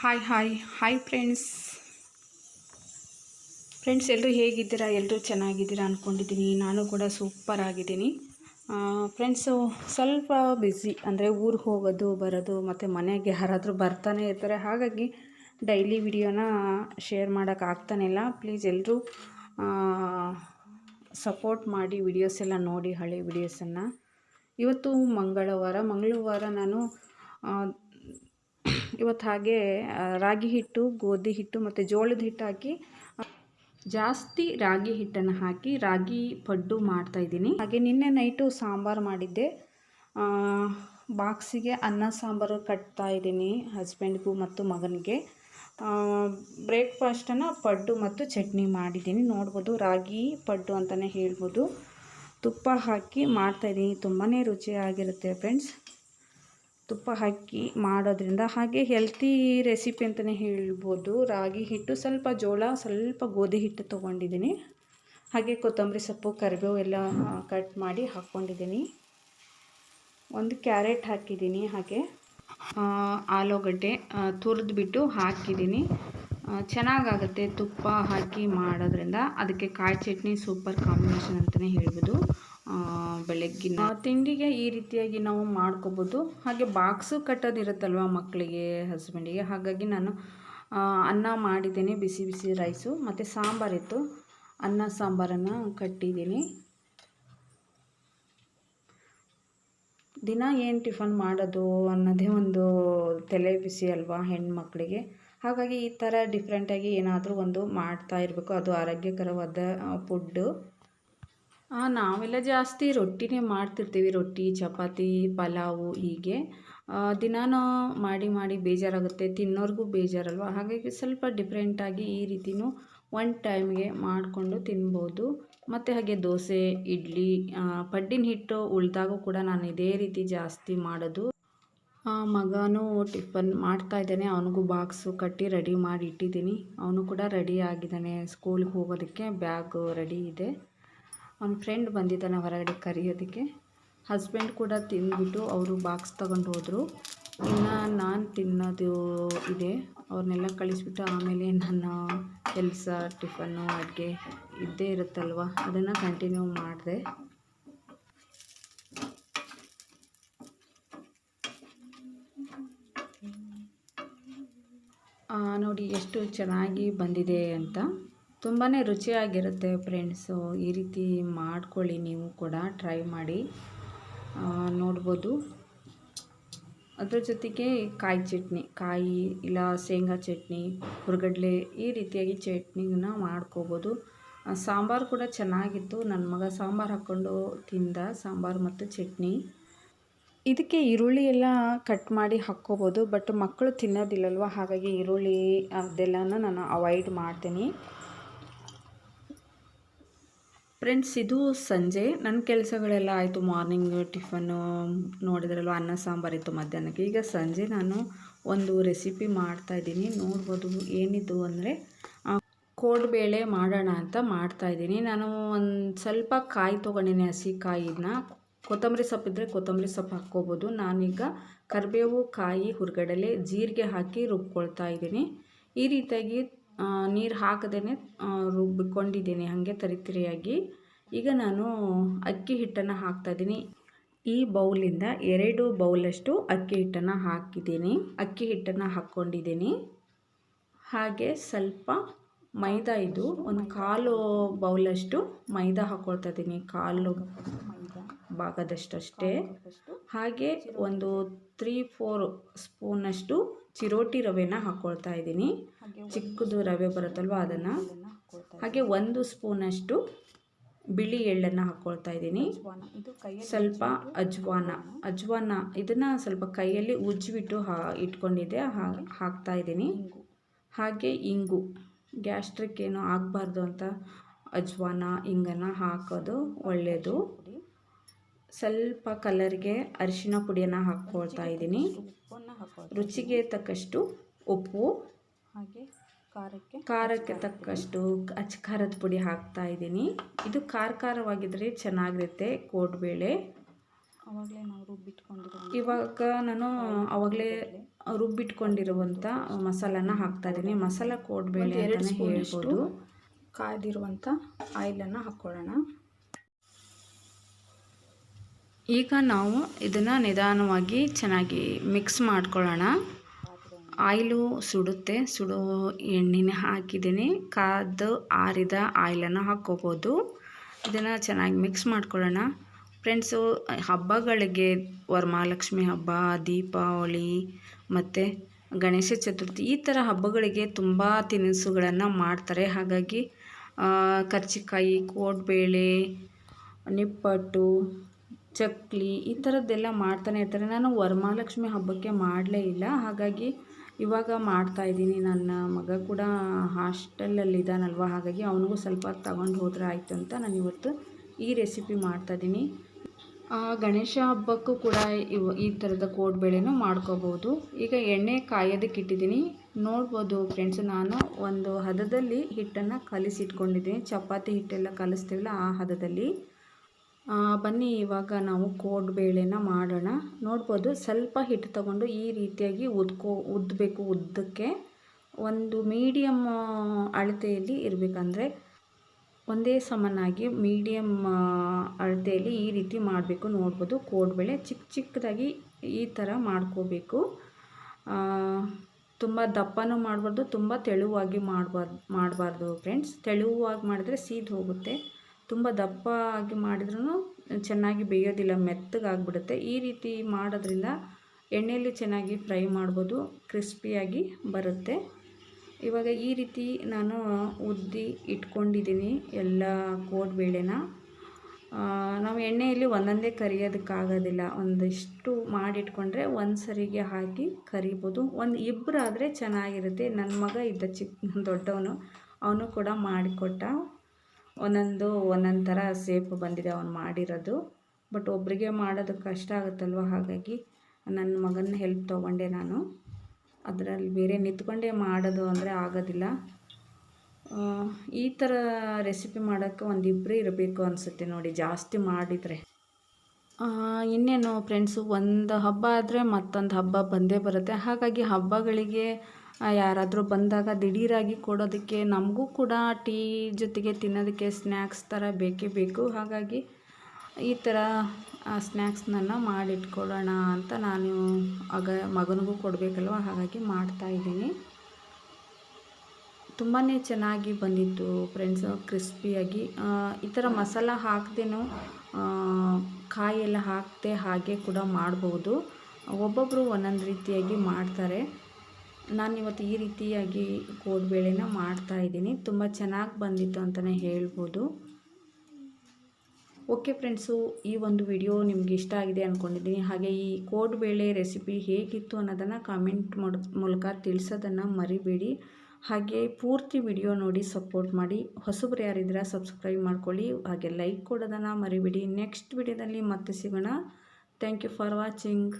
Hi hi hi friends friends ಎಲ್ಲರೂ ಹೇಗಿದ್ದೀರಾ? ಎಲ್ಲರೂ ಚೆನ್ನಾಗಿದ್ದೀರಾ ಅಂದ್ಕೊಂಡಿದ್ದೀನಿ ನಾನು ಕೂಡ ಸೂಪರ್ ಆಗಿದ್ದೀನಿ. ಫ್ರೆಂಡ್ಸು ಸ್ವಲ್ಪ ಬ್ಯುಸಿ ಅಂದರೆ ಊರಿಗೆ ಹೋಗೋದು, ಬರೋದು, ಮತ್ತು ಮನೆಗೆ ಯಾರಾದರೂ ಬರ್ತಾನೆ ಇರ್ತಾರೆ. ಹಾಗಾಗಿ ಡೈಲಿ ವಿಡಿಯೋನ ಶೇರ್ ಮಾಡೋಕ್ಕಾಗ್ತಾನೆ ಇಲ್ಲ. ಪ್ಲೀಸ್ ಎಲ್ಲರೂ ಸಪೋರ್ಟ್ ಮಾಡಿ ವಿಡಿಯೋಸ್ ಎಲ್ಲ ನೋಡಿ, ಹಳೆ ವಿಡಿಯೋಸನ್ನು ಇವತ್ತು ಮಂಗಳವಾರ. ಮಂಗಳವಾರ ನಾನು ಇವತ್ತು ಹಾಗೆ ರಾಗಿ ಹಿಟ್ಟು, ಗೋಧಿ ಹಿಟ್ಟು ಮತ್ತು ಜೋಳದ ಹಿಟ್ಟು ಹಾಕಿ ಜಾಸ್ತಿ ರಾಗಿ ಹಿಟ್ಟನ್ನು ಹಾಕಿ ರಾಗಿ ಪಡ್ಡು ಮಾಡ್ತಾಯಿದ್ದೀನಿ ಹಾಗೆ ನಿನ್ನೆ ನೈಟು ಸಾಂಬಾರು ಮಾಡಿದ್ದೆ. ಬಾಕ್ಸಿಗೆ ಅನ್ನ ಸಾಂಬಾರು ಕಟ್ತಾ ಇದ್ದೀನಿ ಹಸ್ಬೆಂಡ್ಗೂ ಮತ್ತು ಮಗನಿಗೆ. ಬ್ರೇಕ್ಫಾಸ್ಟನ್ನು ಪಡ್ಡು ಮತ್ತು ಚಟ್ನಿ ಮಾಡಿದ್ದೀನಿ. ನೋಡ್ಬೋದು ರಾಗಿ ಪಡ್ಡು ಅಂತಲೇ ಹೇಳ್ಬೋದು. ತುಪ್ಪ ಹಾಕಿ ಮಾಡ್ತಾಯಿದ್ದೀನಿ ತುಂಬಾ ರುಚಿಯಾಗಿರುತ್ತೆ ಫ್ರೆಂಡ್ಸ್. ತುಪ್ಪ ಹಾಕಿ ಮಾಡೋದ್ರಿಂದ ಹಾಗೆ ಹೆಲ್ತಿ ರೆಸಿಪಿ ಅಂತಲೇ ಹೇಳ್ಬೋದು. ರಾಗಿ ಹಿಟ್ಟು ಸ್ವಲ್ಪ ಜೋಳ, ಸ್ವಲ್ಪ ಗೋಧಿ ಹಿಟ್ಟು ತೊಗೊಂಡಿದ್ದೀನಿ. ಹಾಗೆ ಕೊತ್ತಂಬರಿ ಸೊಪ್ಪು, ಕರಿಬೇವು ಎಲ್ಲ ಕಟ್ ಮಾಡಿ ಹಾಕ್ಕೊಂಡಿದ್ದೀನಿ. ಒಂದು ಕ್ಯಾರೆಟ್ ಹಾಕಿದ್ದೀನಿ ಹಾಗೆ. ಆಲೂಗಡ್ಡೆ ತುರಿದ್ಬಿಟ್ಟು ಹಾಕಿದ್ದೀನಿ. ಚೆನ್ನಾಗಾಗುತ್ತೆ ತುಪ್ಪ ಹಾಕಿ ಮಾಡೋದ್ರಿಂದ. ಅದಕ್ಕೆ ಕಾಯಿ ಚಟ್ನಿ ಸೂಪರ್ ಕಾಂಬಿನೇಷನ್ ಅಂತಲೇ ಹೇಳ್ಬೋದು. ಬೆಳಗ್ಗಿನ ತಿಂಡಿಗೆ ಈ ರೀತಿಯಾಗಿ ನಾವು ಮಾಡ್ಕೋಬೋದು. ಹಾಗೆ ಬಾಕ್ಸು ಕಟ್ಟೋದಿರುತ್ತಲ್ವ ಮಕ್ಕಳಿಗೆ ಹಸ್ಬೆಂಡಿಗೆ ಹಾಗಾಗಿ ನಾನು ಅನ್ನ ಮಾಡಿದ್ದೀನಿ, ಬಿಸಿ ಬಿಸಿ ರೈಸು ಮತ್ತು ಸಾಂಬಾರಿತ್ತು ಅನ್ನ, ಸಾಂಬಾರನ್ನು ಕಟ್ಟಿದ್ದೀನಿ. ದಿನ ಏನು ಟಿಫನ್ ಮಾಡೋದು ಅನ್ನೋದೇ ಒಂದು ತಲೆ ಬಿಸಿ ಅಲ್ವಾ ಹೆಣ್ಮಕ್ಳಿಗೆ. ಹಾಗಾಗಿ ಈ ಥರ ಡಿಫ್ರೆಂಟಾಗಿ ಏನಾದರೂ ಒಂದು ಮಾಡ್ತಾ ಇರಬೇಕು. ಅದು ಆರೋಗ್ಯಕರವಾದ ಫುಡ್ಡು ನಾವೆಲ್ಲ ಜಾಸ್ತಿ ರೊಟ್ಟಿನೇ ಮಾಡ್ತಿರ್ತೀವಿ. ರೊಟ್ಟಿ, ಚಪಾತಿ, ಪಲಾವು ಹೀಗೆ. ದಿನಾನೂ ಮಾಡಿ ಮಾಡಿ ಬೇಜಾರಾಗುತ್ತೆ. ತಿನ್ನೋರ್ಗೂ ಬೇಜಾರಲ್ವ? ಹಾಗಾಗಿ ಸ್ವಲ್ಪ ಡಿಫ್ರೆಂಟಾಗಿ ಈ ರೀತಿನೂ ಒನ್ ಟೈಮ್ಗೆ ಮಾಡಿಕೊಂಡು ತಿನ್ಬೋದು. ಮತ್ತು ಹಾಗೆ ದೋಸೆ, ಇಡ್ಲಿ ಪಡ್ಡಿನ ಹಿಟ್ಟು ಉಳಿದಾಗೂ ಕೂಡ ನಾನು ಇದೇ ರೀತಿ ಜಾಸ್ತಿ ಮಾಡೋದು. ಮಗನೂ ಟಿಫನ್ ಮಾಡ್ತಾ ಇದ್ದಾನೆ. ಅವನಿಗೂ ಬಾಕ್ಸು ಕಟ್ಟಿ ರೆಡಿ ಮಾಡಿ ಇಟ್ಟಿದ್ದೀನಿ. ಅವನು ಕೂಡ ರೆಡಿ ಆಗಿದ್ದಾನೆ. ಸ್ಕೂಲ್ಗೆ ಹೋಗೋದಕ್ಕೆ ಬ್ಯಾಗು ರೆಡಿ ಇದೆ. ಅವನ ಫ್ರೆಂಡ್ ಬಂದಿದ್ದಾನೆ ಹೊರಗಡೆ ಕರೆಯೋದಕ್ಕೆ. ಹಸ್ಬೆಂಡ್ ಕೂಡ ತಿಂದ್ಬಿಟ್ಟು ಅವರು ಬಾಕ್ಸ್ ತಗೊಂಡು ಹೋದರು. ಇನ್ನು ನಾನು ತಿನ್ನೋದು ಇದೆ. ಅವ್ರನ್ನೆಲ್ಲ ಕಳಿಸ್ಬಿಟ್ಟು ಆಮೇಲೆ ನನ್ನ ಕೆಲಸ ಟಿಫನ್ನು ಅಡುಗೆ ಇದ್ದೇ ಇರುತ್ತಲ್ವ? ಅದನ್ನು ಕಂಟಿನ್ಯೂ ಮಾಡಿದೆ. ನೋಡಿ, ಎಷ್ಟು ಚೆನ್ನಾಗಿ ಬಂದಿದೆ ಅಂತ. ತುಂಬಾ ರುಚಿಯಾಗಿರುತ್ತೆ ಫ್ರೆಂಡ್ಸು ಈ ರೀತಿ ಮಾಡ್ಕೊಳ್ಳಿ ನೀವು ಕೂಡ ಟ್ರೈ ಮಾಡಿ. ನೋಡ್ಬೋದು. ಅದ್ರ ಜೊತೆಗೆ ಕಾಯಿ ಚಟ್ನಿ, ಕಾಯಿ ಇಲ್ಲ ಶೇಂಗಾ ಚಟ್ನಿ, ಹುರ್ಗಡ್ಲೆ ಈ ರೀತಿಯಾಗಿ ಚಟ್ನಿನ ಮಾಡ್ಕೋಬೋದು. ಸಾಂಬಾರು ಕೂಡ ಚೆನ್ನಾಗಿತ್ತು. ನನ್ನ ಮಗ ಸಾಂಬಾರು ಹಾಕ್ಕೊಂಡು ತಿಂದ, ಸಾಂಬಾರು ಮತ್ತು ಚಟ್ನಿ. ಇದಕ್ಕೆ ಈರುಳ್ಳಿ ಎಲ್ಲ ಕಟ್ ಮಾಡಿ ಹಾಕ್ಕೋಬೋದು ಬಟ್ ಮಕ್ಕಳು ತಿನ್ನೋದಿಲ್ಲಲ್ವ? ಹಾಗಾಗಿ ಈರುಳ್ಳಿ ಅದೆಲ್ಲನೂ ನಾನು ಅವಾಯ್ಡ್ ಮಾಡ್ತೀನಿ. ಫ್ರೆಂಡ್ಸ್ ಇದು ಸಂಜೆ. ನನ್ನ ಕೆಲಸಗಳೆಲ್ಲ ಆಯಿತು. ಮಾರ್ನಿಂಗ್ ಟಿಫನ್ನು ನೋಡಿದ್ರಲ್ಲ ಅನ್ನ ಸಾಂಬಾರಿತ್ತು ಮಧ್ಯಾಹ್ನಕ್ಕೆ. ಈಗ ಸಂಜೆ ನಾನು ಒಂದು ರೆಸಿಪಿ ಮಾಡ್ತಾಯಿದ್ದೀನಿ ನೋಡ್ಬೋದು ಏನಿದು ಅಂದರೆ ಕೋಡ್ಬೇಳೆ ಮಾಡೋಣ ಅಂತ ಮಾಡ್ತಾಯಿದ್ದೀನಿ ನಾನು ಒಂದು ಸ್ವಲ್ಪ ಕಾಯಿ ತೊಗೊಂಡಿನಿ, ಹಸಿ ಕಾಯಿನ. ಕೊತ್ತಂಬರಿ ಸೊಪ್ಪು ಇದ್ದರೆ ಕೊತ್ತಂಬರಿ ಸೊಪ್ಪು ಹಾಕ್ಕೋಬೋದು. ನಾನೀಗ ಕರಿಬೇವು, ಕಾಯಿ, ಹುರ್ಗಡಲೆ, ಜೀರಿಗೆ ಹಾಕಿ ರುಬ್ಕೊಳ್ತಾ ಇದ್ದೀನಿ. ಈ ರೀತಿಯಾಗಿ ನೀರು ಹಾಕದೇ ರುಬ್ಬಿಕೊಂಡಿದ್ದೀನಿ, ಹಾಗೆ ತರಿತರಿಯಾಗಿ. ಈಗ ನಾನು ಅಕ್ಕಿ ಹಿಟ್ಟನ್ನು ಹಾಕ್ತಾಯಿದ್ದೀನಿ ಈ ಬೌಲಿಂದ ಎರಡು ಬೌಲಷ್ಟು ಅಕ್ಕಿ ಹಿಟ್ಟನ್ನು ಹಾಕಿದ್ದೀನಿ. ಅಕ್ಕಿ ಹಿಟ್ಟನ್ನು ಹಾಕ್ಕೊಂಡಿದ್ದೀನಿ. ಹಾಗೆ ಸ್ವಲ್ಪ ಮೈದಾ ಇದು, ಒಂದು ಕಾಲು ಬೌಲಷ್ಟು ಮೈದಾ ಹಾಕ್ಕೊಳ್ತಾ ಇದ್ದೀನಿ. ಕಾಲು ಭಾಗದಷ್ಟಷ್ಟೇ. ಹಾಗೆ ಒಂದು ತ್ರೀ ಫೋರ್ ಸ್ಪೂನಷ್ಟು ಚಿರೋಟಿ ರವೆನ ಹಾಕ್ಕೊಳ್ತಾ ಇದ್ದೀನಿ. ಚಿಕ್ಕದು ರವೆ ಬರುತ್ತಲ್ವ ಅದನ್ನು? ಹಾಗೆ ಒಂದು ಸ್ಪೂನಷ್ಟು ಬಿಳಿ ಎಳ್ಳನ್ನು ಹಾಕ್ಕೊಳ್ತಾ ಇದ್ದೀನಿ. ಸ್ವಲ್ಪ ಅಜ್ವಾನ. ಅಜ್ವಾನ. ಇದನ್ನು ಸ್ವಲ್ಪ ಕೈಯಲ್ಲಿ ಉಜ್ಜಿಬಿಟ್ಟು ಹಾ ಇಟ್ಕೊಂಡಿದ್ದೆ ಹಾಕ್ತಾ ಇದ್ದೀನಿ. ಹಾಗೆ ಇಂಗು. ಗ್ಯಾಸ್ಟ್ರಿಕ್ ಏನೋ ಆಗಬಾರ್ದು ಅಂತ ಅಜ್ವಾನ ಇಂಗನ್ನು ಹಾಕೋದು ಒಳ್ಳೆಯದು ಸ್ವಲ್ಪ ಕಲರ್ಗೆ ಅರಿಶಿನ ಪುಡಿಯನ್ನು ಹಾಕ್ಕೊಳ್ತಾ ಇದ್ದೀನಿ. ರುಚಿಗೆ ತಕ್ಕಷ್ಟು ಉಪ್ಪು. ಹಾಗೆ ಖಾರಕ್ಕೆ ಖಾರಕ್ಕೆ ತಕ್ಕಷ್ಟು ಅಚ್ಚ ಖಾರದ ಪುಡಿ ಹಾಕ್ತಾ ಇದ್ದೀನಿ. ಇದು ಖಾರ ಖಾರವಾಗಿದ್ದರೆ ಚೆನ್ನಾಗಿರುತ್ತೆ ಕೋಡ್ಬೇಳೆ ಆವಾಗಲೇ ನಾವು ರುಬ್ಬಿಟ್ಕೊಂಡಿರೋ ಇವಾಗ ನಾನು ಅವಾಗಲೇ ರುಬ್ಬಿಟ್ಕೊಂಡಿರುವಂಥ ಮಸಾಲನ ಹಾಕ್ತಾ ಇದ್ದೀನಿ. ಮಸಾಲ ಕೋಡ್ಬೇಳೆ ಅಂತಲೇ ಹೇಳ್ಬೋದು. ಕಾಯ್ದಿರುವಂಥ ಆಯಿಲನ್ನು ಹಾಕ್ಕೊಳ್ಳೋಣ. ಈಗ ನಾವು ಇದನ್ನು ನಿಧಾನವಾಗಿ ಚೆನ್ನಾಗಿ ಮಿಕ್ಸ್ ಮಾಡ್ಕೊಳ್ಳೋಣ. ಆಯಿಲು ಸುಡುತ್ತೆ. ಸುಡೋ ಎಣ್ಣೆನ ಹಾಕಿದ್ದೀನಿ. ಕಾದು ಆರಿದ ಆಯಿಲನ್ನು ಹಾಕ್ಕೋಬೋದು. ಇದನ್ನು ಚೆನ್ನಾಗಿ ಮಿಕ್ಸ್ ಮಾಡ್ಕೊಳ್ಳೋಣ. ಫ್ರೆಂಡ್ಸು ಹಬ್ಬಗಳಿಗೆ ವರಮಹಾಲಕ್ಷ್ಮಿ ಹಬ್ಬ, ದೀಪಾವಳಿ ಮತ್ತು ಗಣೇಶ ಚತುರ್ಥಿ ಈ ಥರ ಹಬ್ಬಗಳಿಗೆ ತುಂಬ ತಿನಿಸುಗಳನ್ನು ಮಾಡ್ತಾರೆ. ಹಾಗಾಗಿ ಕರ್ಜಿಕಾಯಿ ಕೋಡ್ಬೇಳೆ, ನಿಪ್ಪಟ್ಟು ಚಕ್ಲಿ ಈ ಥರದ್ದೆಲ್ಲ ಮಾಡ್ತಾನೆ ಇರ್ತಾರೆ. ನಾನು ವರಮಹಾಲಕ್ಷ್ಮಿ ಹಬ್ಬಕ್ಕೆ ಮಾಡಲೇ ಇಲ್ಲ. ಹಾಗಾಗಿ ಇವಾಗ ಮಾಡ್ತಾ ಇದ್ದೀನಿ. ನನ್ನ ಮಗ ಕೂಡ ಹಾಸ್ಟೆಲಲ್ಲಿದ್ದಾನಲ್ವ? ಹಾಗಾಗಿ ಅವನಿಗೂ ಸ್ವಲ್ಪ ತಗೊಂಡು ಹೋದರೆ ಆಯಿತು ಅಂತ ನಾನು ಇವತ್ತು ಈ ರೆಸಿಪಿ ಮಾಡ್ತಾಯಿದ್ದೀನಿ ಗಣೇಶ ಹಬ್ಬಕ್ಕೂ ಕೂಡ ಇವ, ಈ ಥರದ ಕೋಡ್ಬೇಳೆನೂ ಮಾಡ್ಕೋಬೋದು. ಈಗ ಎಣ್ಣೆ ಕಾಯೋದಕ್ಕೆ ಇಟ್ಟಿದ್ದೀನಿ. ನೋಡ್ಬೋದು ಫ್ರೆಂಡ್ಸ್, ನಾನು ಒಂದು ಹದದಲ್ಲಿ ಹಿಟ್ಟನ್ನು ಕಲಿಸಿಟ್ಕೊಂಡಿದ್ದೀನಿ. ಚಪಾತಿ ಹಿಟ್ಟೆಲ್ಲ ಕಲಿಸ್ತೀವಲ್ಲ ಆ ಹದದಲ್ಲಿ. ಬನ್ನಿ ಇವಾಗ ನಾವು ಕೋಡ್ ಬೇಳೆನ ಮಾಡೋಣ. ನೋಡ್ಬೋದು ಸ್ವಲ್ಪ ಹಿಟ್ಟು ತಗೊಂಡು ಈ ರೀತಿಯಾಗಿ ಉದ್ಕೋ ಉದ್ದಬೇಕು ಉದ್ದಕ್ಕೆ. ಒಂದು ಮೀಡಿಯಮ್ ಅಳತೆಯಲ್ಲಿ ಇರಬೇಕಂದ್ರೆ ಒಂದೇ ಸಮನಾಗಿ ಮೀಡಿಯಮ್ ಅಳತೆಯಲ್ಲಿ ಈ ರೀತಿ ಮಾಡಬೇಕು. ನೋಡ್ಬೋದು ಕೋಡ್ಬೇಳೆ ಚಿಕ್ಕ ಚಿಕ್ಕದಾಗಿ ಈ ಥರ ಮಾಡ್ಕೋಬೇಕು. ತುಂಬ ದಪ್ಪನೂ ಮಾಡಬಾರ್ದು, ತುಂಬ ತೆಳುವಾಗಿ ಮಾಡಬಾರ್ದು ಮಾಡಬಾರ್ದು ಫ್ರೆಂಡ್ಸ್. ತೆಳುವಾಗಿ ಮಾಡಿದ್ರೆ ಸೀದ್ ಹೋಗುತ್ತೆ. ತುಂಬ ದಪ್ಪ ಆಗಿ ಮಾಡಿದ್ರೂ ಚೆನ್ನಾಗಿ ಬೇಯೋದಿಲ್ಲ, ಮೆತ್ತಗಾಗ್ಬಿಡುತ್ತೆ. ಈ ರೀತಿ ಮಾಡೋದ್ರಿಂದ ಎಣ್ಣೆಯಲ್ಲಿ ಚೆನ್ನಾಗಿ ಫ್ರೈ ಮಾಡ್ಬೋದು, ಕ್ರಿಸ್ಪಿಯಾಗಿ ಬರುತ್ತೆ. ಇವಾಗ ಈ ರೀತಿ ನಾನು ಉದ್ದಿ ಇಟ್ಕೊಂಡಿದ್ದೀನಿ ಎಲ್ಲ ಕೋಡ್ಬೇಳೆನ ಬೇಳೆನ. ನಾವು ಎಣ್ಣೆಯಲ್ಲಿ ಒಂದೊಂದೇ ಕರಿಯೋದಕ್ಕಾಗೋದಿಲ್ಲ, ಒಂದಿಷ್ಟು ಮಾಡಿಟ್ಕೊಂಡ್ರೆ ಒಂದು ಸರಿಗೆ ಹಾಕಿ ಕರಿಬೋದು. ಒಂದು ಇಬ್ಬರಾದರೆ ಚೆನ್ನಾಗಿರುತ್ತೆ. ನನ್ನ ಮಗ ಇದ್ದ ಚಿಕ್ಕ ದೊಡ್ಡವನು, ಅವನು ಕೂಡ ಮಾಡಿಕೊಟ್ಟ. ಒಂದೊಂದು ಒಂದೊಂದು ಥರ ಸೇಫ್ ಬಂದಿದೆ ಅವನು ಮಾಡಿರೋದು. ಬಟ್ ಒಬ್ಬರಿಗೆ ಮಾಡೋದು ಕಷ್ಟ ಆಗುತ್ತಲ್ವ? ಹಾಗಾಗಿ ನನ್ನ ಮಗನ ಹೆಲ್ಪ್ ತೊಗೊಂಡೆ ನಾನು. ಅದರಲ್ಲಿ ಬೇರೆ ನಿಂತ್ಕೊಂಡೇ ಮಾಡೋದು ಅಂದರೆ ಆಗೋದಿಲ್ಲ. ಈ ಥರ ರೆಸಿಪಿ ಮಾಡೋಕ್ಕೆ ಒಂದಿಬ್ಬರು ಇರಬೇಕು ಅನಿಸುತ್ತೆ ನೋಡಿ, ಜಾಸ್ತಿ ಮಾಡಿದರೆ. ಇನ್ನೇನು ಫ್ರೆಂಡ್ಸು ಒಂದು ಹಬ್ಬ ಆದರೆ ಮತ್ತೊಂದು ಹಬ್ಬ ಬಂದೇ ಬರುತ್ತೆ. ಹಾಗಾಗಿ ಹಬ್ಬಗಳಿಗೆ ಯಾರಾದರೂ ಬಂದಾಗ ದಿಢೀರಾಗಿ ಕೊಡೋದಕ್ಕೆ ನಮಗೂ ಕೂಡ ಟೀ ಜೊತೆಗೆ ತಿನ್ನೋದಕ್ಕೆ ಸ್ನ್ಯಾಕ್ಸ್ ಥರ ಬೇಕೇ ಬೇಕು. ಹಾಗಾಗಿ ಈ ಥರ ಸ್ನ್ಯಾಕ್ಸ್ನನ್ನು ಮಾಡಿಟ್ಕೊಳ್ಳೋಣ ಅಂತ ನಾನು ಆಗ ಮಗನಿಗೂ ಕೊಡಬೇಕಲ್ವ? ಹಾಗಾಗಿ ಮಾಡ್ತಾಯಿದ್ದೀನಿ ತುಂಬಾ ಚೆನ್ನಾಗಿ ಬಂದಿತ್ತು ಫ್ರೆಂಡ್ಸ್, ಕ್ರಿಸ್ಪಿಯಾಗಿ. ಈ ಥರ ಮಸಾಲ ಹಾಕ್ದೇನೂ ಕಾಯಿ ಎಲ್ಲ ಹಾಕದೆ ಹಾಗೆ ಕೂಡ ಮಾಡ್ಬೋದು. ಒಬ್ಬೊಬ್ಬರು ಒಂದೊಂದು ರೀತಿಯಾಗಿ ಮಾಡ್ತಾರೆ. ನಾನು ಇವತ್ತು ಈ ರೀತಿಯಾಗಿ ಕೋಡ್ಬೇಳೆನ ಮಾಡ್ತಾಯಿದ್ದೀನಿ ತುಂಬ ಚೆನ್ನಾಗಿ ಬಂದಿತ್ತು ಅಂತಲೇ ಹೇಳ್ಬೋದು. ಓಕೆ ಫ್ರೆಂಡ್ಸು, ಈ ಒಂದು ವಿಡಿಯೋ ನಿಮ್ಗೆ ಇಷ್ಟ ಆಗಿದೆ ಅಂದ್ಕೊಂಡಿದ್ದೀನಿ ಹಾಗೆ ಈ ಕೋಡ್ಬೇಳೆ ರೆಸಿಪಿ ಹೇಗಿತ್ತು ಅನ್ನೋದನ್ನು ಕಾಮೆಂಟ್ ಮೂಲಕ ತಿಳಿಸೋದನ್ನು ಮರಿಬೇಡಿ. ಹಾಗೆ ಪೂರ್ತಿ ವಿಡಿಯೋ ನೋಡಿ ಸಪೋರ್ಟ್ ಮಾಡಿ. ಹೊಸಬ್ರು ಯಾರಿದ್ರೆ ಸಬ್ಸ್ಕ್ರೈಬ್ ಮಾಡ್ಕೊಳ್ಳಿ. ಹಾಗೆ ಲೈಕ್ ಕೊಡೋದನ್ನು ಮರಿಬೇಡಿ. ನೆಕ್ಸ್ಟ್ ವಿಡಿಯೋದಲ್ಲಿ ಮತ್ತೆ ಸಿಗೋಣ. Thank you for watching.